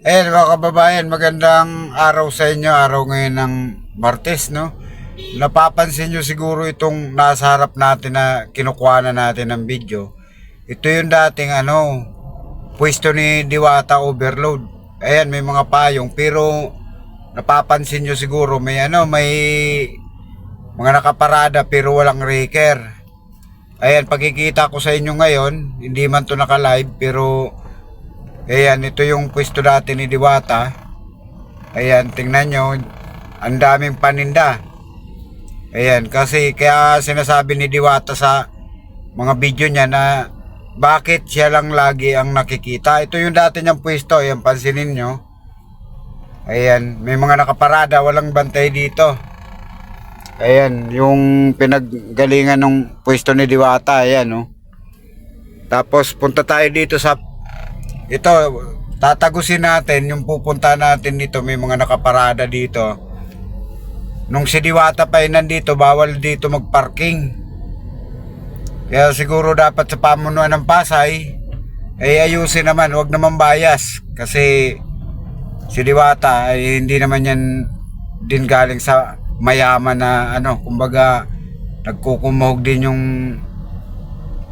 Eh, mga kababayan, magandang araw sa inyo. Araw ngayon ng Martes, no? Napapansin nyo siguro itong nasa harap natin na kinukuha na natin ng video. Ito yung dating ano, pwesto ni Diwata Overload. Ayan, may mga payong. Pero napapansin nyo siguro may ano, may mga nakaparada pero walang raker. Ayan, pagkikita ko sa inyo ngayon, hindi man to naka-live pero Ayan, ito yung pwesto dati ni Diwata. Ayan, tingnan nyo. Ang daming paninda. Ayan, kasi kaya sinasabi ni Diwata sa mga video niya na bakit siya lang lagi ang nakikita. Ito yung dati niyang pwesto. Ayan, pansinin nyo. Ayan, may mga nakaparada. Walang bantay dito. Ayan, yung pinaggalingan ng pwesto ni Diwata. Ayan, no. Tapos punta tayo dito sa ito, tatagusin natin yung pupunta natin dito. May mga nakaparada dito. Nung si Diwata pa ay nandito, bawal dito magparking. Kaya siguro dapat sa pamunuan ng Pasay, ay ayusin naman, wag naman bias. Kasi si Diwata ay hindi naman yan din galing sa mayaman na ano, kumbaga nagkukumahog din yung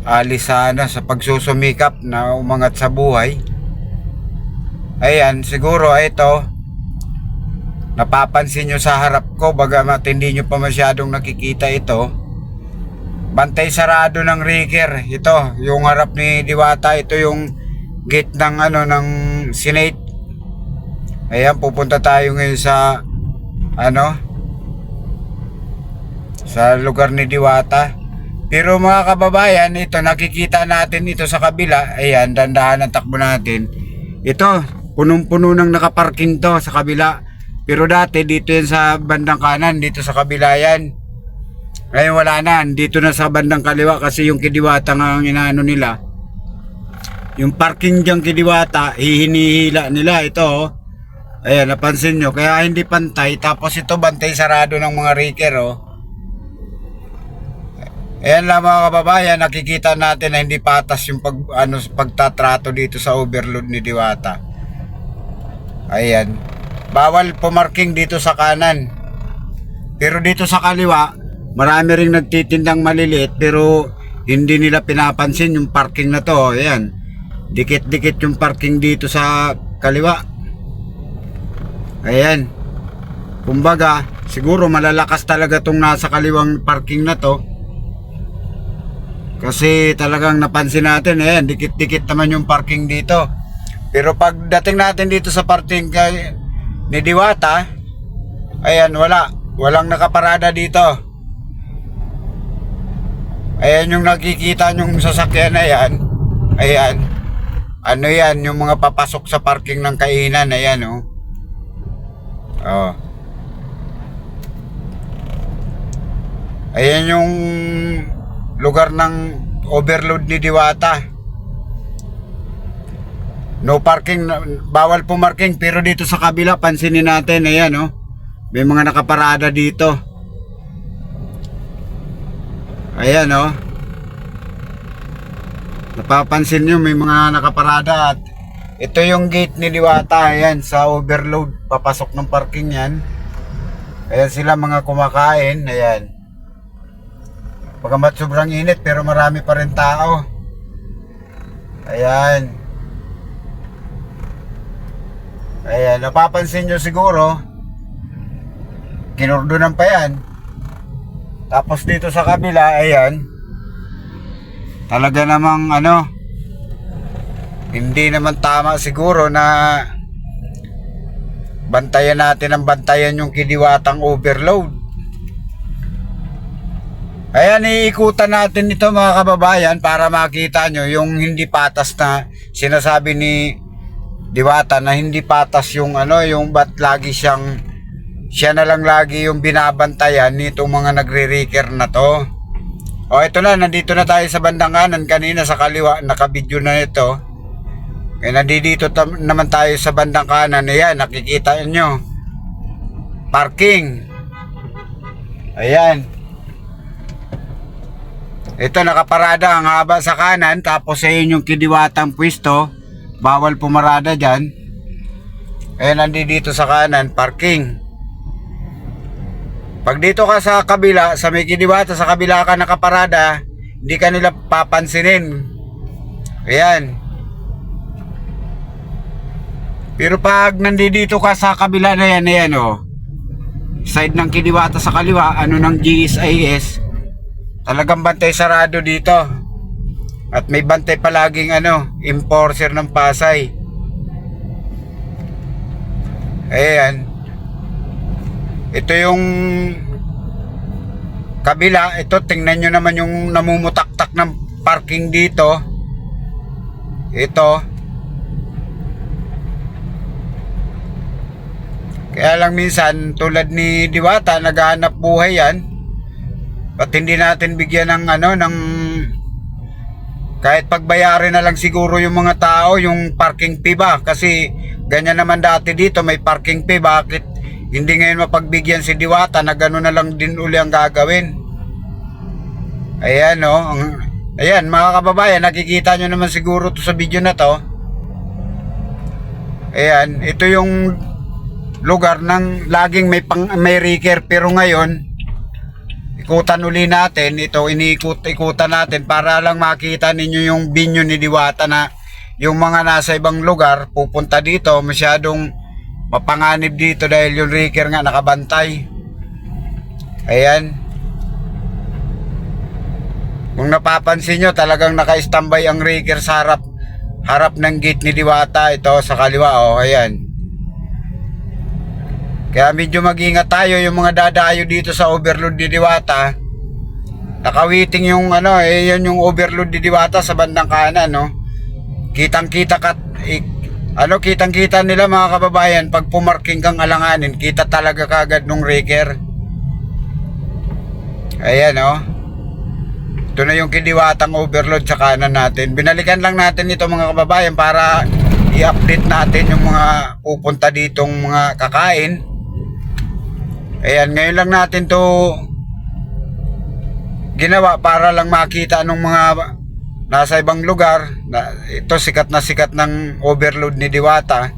alis sa, ano, sa pagsusumikap na umangat sa buhay. Ayan, siguro ito, napapansin nyo sa harap ko, bagamat hindi nyo pa masyadong nakikita ito. Bantay sarado ng rigger. Ito, yung harap ni Diwata, ito yung gate ng ano ng Senate. Ayan, pupunta tayo ngayon sa ano sa lugar ni Diwata. Pero mga kababayan, ito nakikita natin ito sa kabila. Ayan, dandahan ang takbo natin. Ito, punong-puno ng nakaparking to sa kabila. Pero dati dito yan sa bandang kanan, dito sa kabila yan. Ngayon wala na, dito na sa bandang kaliwa kasi yung kidiwata nga ang inaano nila. Yung parking dyan kidiwata, hihinihila nila ito. oh. Ayan, napansin nyo. Kaya hindi pantay. Tapos ito bantay sarado ng mga raker oh. Ayan lang mga kababayan, nakikita natin na hindi patas yung pag, ano, pagtatrato dito sa overload ni Diwata. Ayan. Bawal pumarking dito sa kanan. Pero dito sa kaliwa, marami ring nagtitindang maliliit pero hindi nila pinapansin yung parking na to. Ayan. Dikit-dikit yung parking dito sa kaliwa. Ayan. Kumbaga, siguro malalakas talaga tong nasa kaliwang parking na to. Kasi talagang napansin natin, ayan, dikit-dikit naman yung parking dito. Pero pagdating natin dito sa parking kay ni Diwata, ayan, wala. Walang nakaparada dito. Ayan yung nakikita yung sasakyan na yan. Ayan. Ano yan, yung mga papasok sa parking ng kainan, ayan, oh. Oh. Ayan yung lugar ng overload ni Diwata. No parking, bawal pumarking pero dito sa kabila pansinin natin ayan oh. May mga nakaparada dito. Ayan oh. Napapansin nyo may mga nakaparada at ito yung gate ni Diwata ayan sa overload papasok ng parking yan. Ayan sila mga kumakain ayan. Pagamat sobrang init pero marami pa rin tao. Ayan. Ayan, napapansin nyo siguro, kinordonan pa yan. Tapos dito sa kabila, ayan, talaga namang ano, hindi naman tama siguro na bantayan natin ang bantayan yung kidiwatang overload. Ayan, iikutan natin ito mga kababayan para makita nyo yung hindi patas na sinasabi ni Diwata na hindi patas yung ano, yung ba't lagi siyang siya na lang lagi yung binabantayan nitong mga nagre-reker na to. O ito na, nandito na tayo sa bandang kanan kanina sa kaliwa, nakabidyo na ito. Kaya nandito naman tayo sa bandang kanan, ayan, nakikita nyo. Parking. Ayan. Ito nakaparada ang haba sa kanan tapos ayun yung kidiwatang pwesto. Bawal pumarada dyan. Eh, nandito sa kanan, parking. Pag dito ka sa kabila, sa may kiniwata, sa kabila ka nakaparada, hindi ka nila papansinin. Ayan. Pero pag nandito ka sa kabila na yan, ayan oh. Side ng kiniwata sa kaliwa, ano ng GSIS, talagang bantay sarado dito. At may bantay palaging ano, enforcer ng Pasay. Ayan. Ito yung kabila. Ito, tingnan nyo naman yung namumutaktak ng parking dito. Ito. Kaya lang minsan, tulad ni Diwata, naghahanap buhay yan. Ba't hindi natin bigyan ng ano, ng kahit pagbayarin na lang siguro yung mga tao yung parking fee ba? Kasi ganyan naman dati dito may parking fee. Bakit hindi ngayon mapagbigyan si Diwata na gano'n na lang din uli ang gagawin? Ayan no ang, ayan mga kababayan nakikita nyo naman siguro to sa video na to. Ayan ito yung lugar ng laging may pang may reker pero ngayon ikutan uli natin ito iniikot-ikutan natin para lang makita ninyo yung binyo ni Diwata na yung mga nasa ibang lugar pupunta dito masyadong mapanganib dito dahil yung Riker nga nakabantay. Ayan. Kung napapansin nyo talagang naka-standby ang Riker sa harap harap ng gate ni Diwata. Ito sa kaliwa oh ayan kaya medyo mag-ingat tayo yung mga dadayo dito sa overload ni Diwata. Nakawiting yung ano, eh yun yung overload ni Diwata sa bandang kanan, no. Kitang-kita kat eh, ano kitang-kita nila mga kababayan pag pumarking kang alanganin, kita talaga kagad nung raker. Ayan, no. Ito na yung kidiwatang overload sa kanan natin. Binalikan lang natin ito mga kababayan para i-update natin yung mga pupunta ditong mga kakain. Ayan, ngayon lang natin to ginawa para lang makita ng mga nasa ibang lugar. Na, ito sikat na sikat ng overload ni Diwata.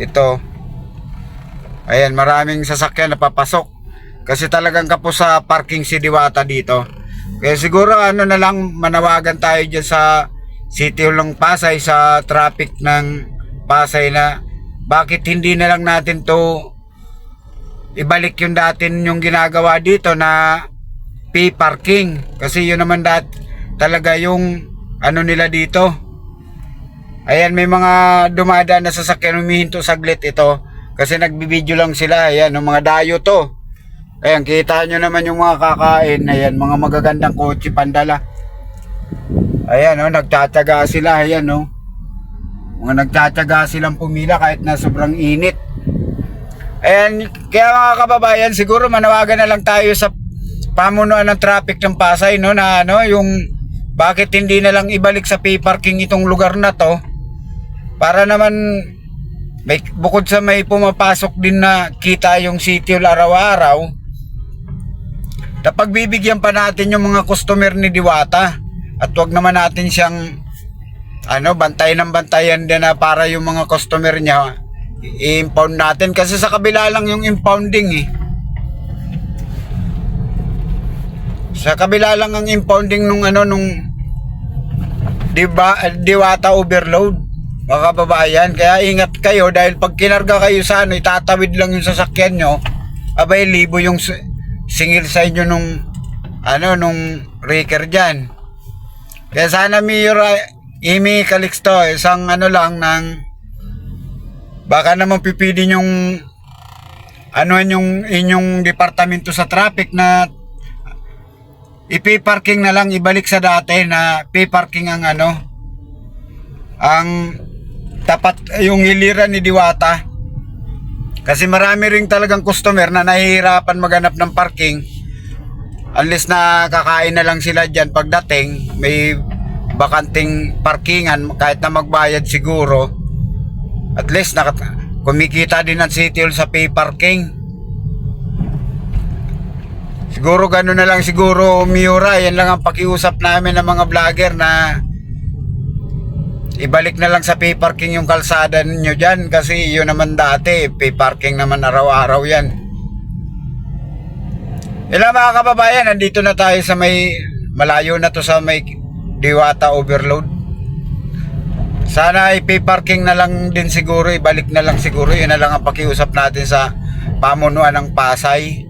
Ito. Ayan, maraming sasakyan na papasok. Kasi talagang kapos sa parking si Diwata dito. Kaya siguro ano na lang manawagan tayo dyan sa City Hall ng Pasay sa traffic ng Pasay na bakit hindi na lang natin to ibalik yung dati yung ginagawa dito na pay parking. Kasi yun naman dat talaga yung ano nila dito. Ayan may mga dumadaan na sasakyan humihinto saglit ito. Kasi nagbibideo lang sila ayan yung mga dayo to. Ayan kita nyo naman yung mga kakain. Ayan mga magagandang kotse pandala. Ayan oh nagtatyaga sila ayan oh. Mga nagtatyaga silang pumila kahit na sobrang init Ayan, kaya mga kababayan, siguro manawagan na lang tayo sa pamunuan ng traffic ng Pasay, no, na ano, yung bakit hindi na lang ibalik sa pay parking itong lugar na to para naman may, bukod sa may pumapasok din na kita yung city araw-araw na pagbibigyan pa natin yung mga customer ni Diwata at wag naman natin siyang ano, bantay ng bantayan din na para yung mga customer niya i-impound natin kasi sa kabila lang yung impounding eh. Sa kabila lang ang impounding nung ano nung diba, diwata overload mga kababayan kaya ingat kayo dahil pag kinarga kayo sa ano itatawid lang yung sasakyan nyo abay libo yung singil sa inyo nung ano nung raker dyan kaya sana Mayor ah, Amy Calixto isang ano lang ng baka naman pipili yung ano yung inyong departamento sa traffic na ipi-parking na lang ibalik sa dati na pay-parking ang ano ang tapat yung hiliran ni Diwata. Kasi marami ring talagang customer na nahihirapan maghanap ng parking. Unless na kakain na lang sila dyan pagdating may bakanting parkingan kahit na magbayad siguro at least nakat kumikita din ang City Hall sa pay parking. Siguro gano'n na lang siguro Miura, yan lang ang pakiusap namin ng mga vlogger na ibalik na lang sa pay parking yung kalsada ninyo dyan kasi yun naman dati, pay parking naman araw-araw yan. Ilang mga kababayan, nandito na tayo sa may, malayo na to sa may Diwata Overload. Sana i-pay parking na lang din siguro, ibalik na lang siguro, yun na lang ang pakiusap natin sa pamunuan ng Pasay.